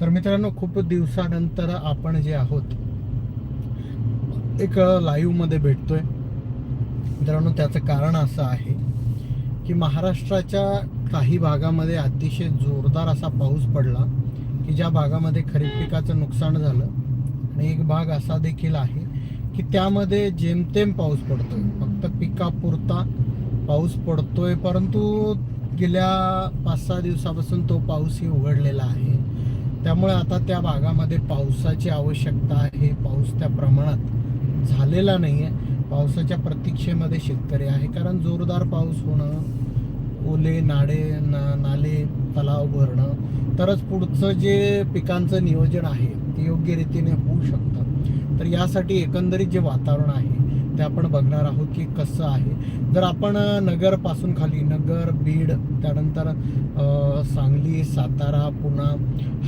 तर मित्रांनो खूप दिवसानंतर आपण जे आहोत एक लाईव्हमध्ये भेटतोय. मित्रांनो त्याचं कारण असं आहे की महाराष्ट्राच्या काही भागामध्ये अतिशय जोरदार असा पाऊस पडला की ज्या भागामध्ये खरीप पिकाचं नुकसान झालं. आणि एक भाग असा देखील आहे की त्यामध्ये जेमतेम पाऊस पडतोय. फक्त पिकापुरता पाऊस पडतोय परंतु गेल्या पाच सहा दिवसापासून तो पाऊसही उघडलेला आहे. त्यामुळे आता त्या भागामध्ये पावसाची आवश्यकता आहे. पाऊस त्या प्रमाणात झालेला नाही आहे पावसाच्या प्रतीक्षेमध्ये शेतकरी आहे. कारण जोरदार पाऊस होणं ओले नाडे ना नाले तलाव भरणं तरच पुढचं जे पिकांचं नियोजन आहे ते योग्य रीतीने होऊ शकतं. तर यासाठी एकंदरीत जे वातावरण आहे ते आपण बघणार आहोत की कसं आहे. जर आपण नगरपासून खाली नगर बीड त्यानंतर सांगली सातारा पुणा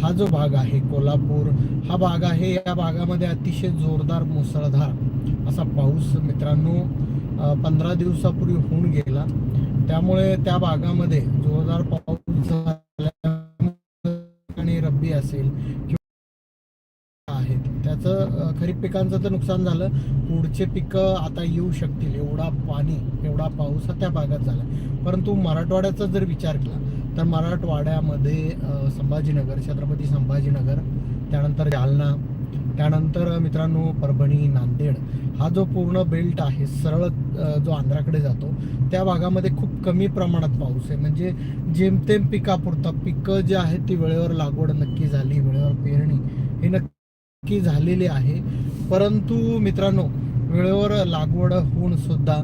हा जो भाग आहे कोल्हापूर हा भाग आहे या भागामध्ये अतिशय जोरदार मुसळधार असा पाऊस मित्रांनो पंधरा दिवसापूर्वी होऊन गेला. त्यामुळे त्या भागामध्ये जोरदार पाऊस झाल्यामुळे आणि रब्बी असेल किंवा आहेत खरीप पिकांचं तर नुकसान झालं. पुढचे पिकं आता येऊ शकतील. एवढा पाणी एवढा पाऊस हा त्या भागात झाला. परंतु मराठवाड्याचा जर विचार केला तर मराठवाड्यामध्ये संभाजीनगर छत्रपती संभाजीनगर त्यानंतर जालना त्यानंतर मित्रांनो परभणी नांदेड हा जो पूर्ण बेल्ट आहे सरळ जो आंध्राकडे जातो त्या भागामध्ये खूप कमी प्रमाणात पाऊस आहे. म्हणजे जेमतेम पिकापुरता पिकं जे आहेत ती वेळेवर लागवड नक्की झाली वेळेवर पेरणी हे नक्की झालेली आहे. परंतु मित्रांनो वेळेवर लागवड होऊन सुद्धा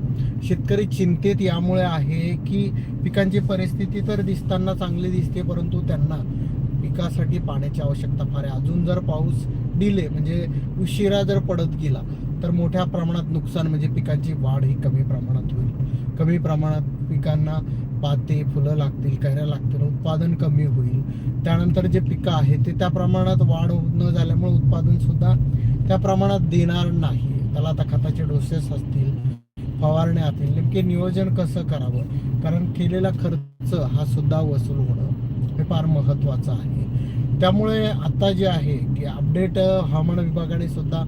शेतकरी चिंतेत यामुळे आहे की पिकांची परिस्थिती तर दिसताना चांगली दिसते परंतु त्यांना पिकासाठी पाण्याची आवश्यकता फार आहे. अजून जर पाऊस डिले म्हणजे उशिरा जर पडत गेला तर मोठ्या प्रमाणात नुकसान म्हणजे पिकांची वाढ ही कमी प्रमाणात होईल. कमी प्रमाणात पिकांना पाते फुलं लागतील कैऱ्या लागतील उत्पादन कमी होईल. त्यानंतर जे पिकं आहेत ते त्या प्रमाणात वाढ न झाल्यामुळे उत्पादन सुद्धा त्या प्रमाणात देणार नाही. त्याला आता खताचे डोसेस असतील फवारण्या असतील नेमके नियोजन कसं करावं? कारण केलेला खर्च हा सुद्धा वसूल होणं हे फार महत्त्वाचं आहे. त्यामुळे आता जे आहे की अपडेट हवामान विभागाने सुद्धा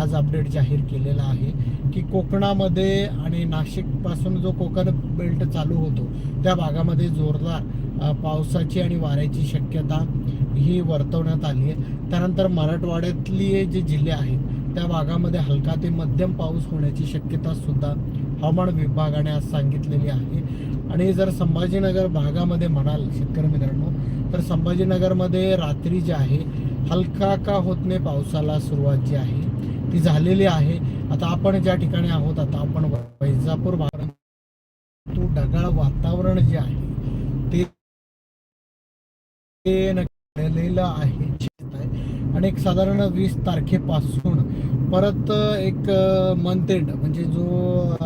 आज अपडेट जाहीर केलेला आहे की कोकणामध्ये आणि नाशिकपासून जो कोकण बेल्ट चालू होतो त्या भागामध्ये जोरदार पावसाची आणि वाऱ्याची शक्यता ही वर्तवण्यात आली आहे. त्यानंतर मराठवाड्यातली जे जिल्हे आहेत त्या भागामध्ये हलका ते मध्यम पाऊस होण्याची शक्यता सुद्धा हवामान विभागाने आज सांगितलेली आहे. आणि जर संभाजीनगर भागामध्ये म्हणाल शेतकरी मित्रांनो तर संभाजीनगरमध्ये रात्री जे आहे हलका का होत नाही पावसाला सुरुवात जी आहे ती झालेली आहे. आता आपण ज्या ठिकाणी आहोत आता आपण वैजापूर भागात तो ढगाळ वातावरण जे आहे ते ते आहे. आणि एक साधारण वीस तारखेपासून परत एक मंथ एंड म्हणजे जो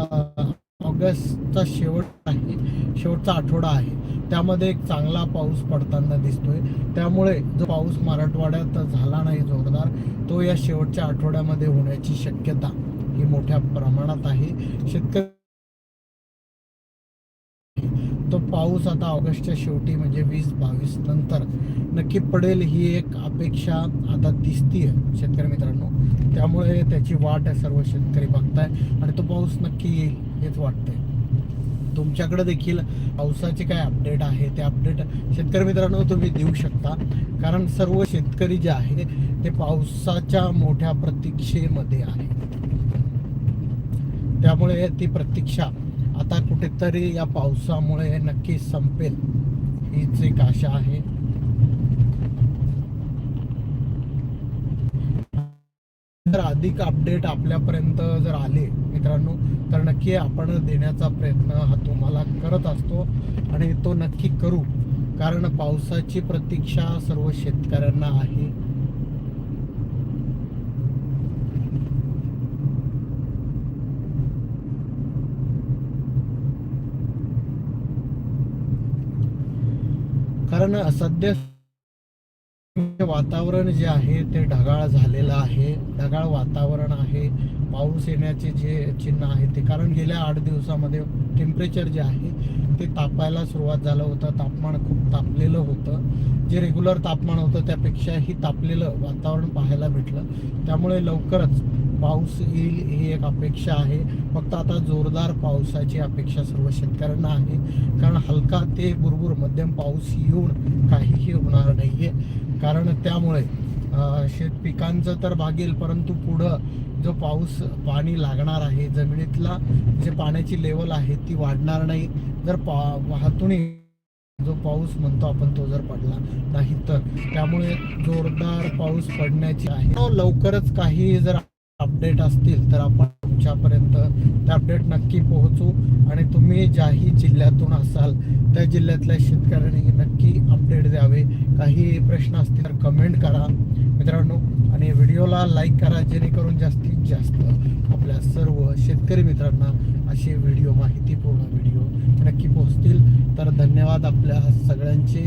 ऑगस्टचा शेवट आहे शेवटचा आठवडा आहे त्यामध्ये एक चांगला पाऊस पडताना दिसतोय. त्यामुळे जो पाऊस मराठवाड्यात झाला नाही जोरदार तो या शेवटच्या आठवड्यामध्ये होण्याची शक्यता ही मोठ्या प्रमाणात आहे. शेतकरी तो पाऊस आता ऑगस्टच्या शेवटी म्हणजे वीस बावीस नंतर नक्की पडेल ही एक अपेक्षा आता दिसतीये शेतकरी मित्रांनो. त्यामुळे त्याची वाट सर्व शेतकरी बघताय आणि तो पाऊस नक्की येईल हेच वाटतंय. तुमच्याकडे देखील पावसाचे काय अपडेट आहे? ते अपडेट शेतकरी मित्रांनो तुम्ही देऊ शकता. कारण सर्व शेतकरी जे आहे ते पावसाच्या मोठ्या प्रतीक्षेमध्ये आहे त्यामुळे ती प्रतीक्षा आता कुठेतरी या पावसामुळे नक्की संपेल हीच एक आशा आहे. जर अधिक अपडेट आपल्यापर्यंत जर आले मित्रांनो तर नक्की आपण देण्याचा प्रयत्न हा तुम्हाला करत असतो आणि तो नक्की करू कारण पावसाची प्रतीक्षा सर्व शेतकऱ्यांना आहे. कारण सध्या वातावरण जे आहे ते ढगाळ झालेलं आहे. ढगाळ वातावरण आहे. पाऊस येण्याचे जे चिन्ह आहे ते कारण गेल्या आठ दिवसामध्ये टेम्परेचर जे आहे ते तापायला सुरुवात झालं होतं. तापमान खूप तापलेलं होतं. जे रेग्युलर तापमान होतं त्यापेक्षाही तापलेलं वातावरण पाहायला भेटलं. त्यामुळे लवकरच पाऊस येईल ही एक अपेक्षा आहे. फक्त आता जोरदार पावसाची अपेक्षा सर्व शेतकऱ्यांना आहे. कारण हलका ते बुरबुर मध्यम पाऊस येऊन काहीही होणार नाही आहे कारण त्यामुळे शेत पिकांचं तर भागेल परंतु पुढं जो पाऊस पाणी लागणार आहे जमिनीतला जे पाण्याची लेवल आहे ती वाढणार नाही. जर पा वाहतुनी जो पाऊस म्हणतो आपण तो जर पडला नाही तर. त्यामुळे जोरदार पाऊस पडण्याची आहे. लवकरच काही जर अपडेट असतील तर आपण तुमच्यापर्यंत ते अपडेट नक्की पोहोचू. आणि तुम्ही ज्याही जिल्ह्यातून असाल त्या जिल्ह्यातल्या शेतकऱ्यांनी नक्की अपडेट द्यावे. काही प्रश्न असतील तर कमेंट करा. मित्रांनो आणि व्हिडिओला लाईक करा जेणेकरून जास्तीत जास्त आपल्या सर्व शेतकरी मित्रांना असे व्हिडिओ माहितीपूर्ण व्हिडिओ नक्की पोहोचतील. तर धन्यवाद आपल्या सगळ्यांचे.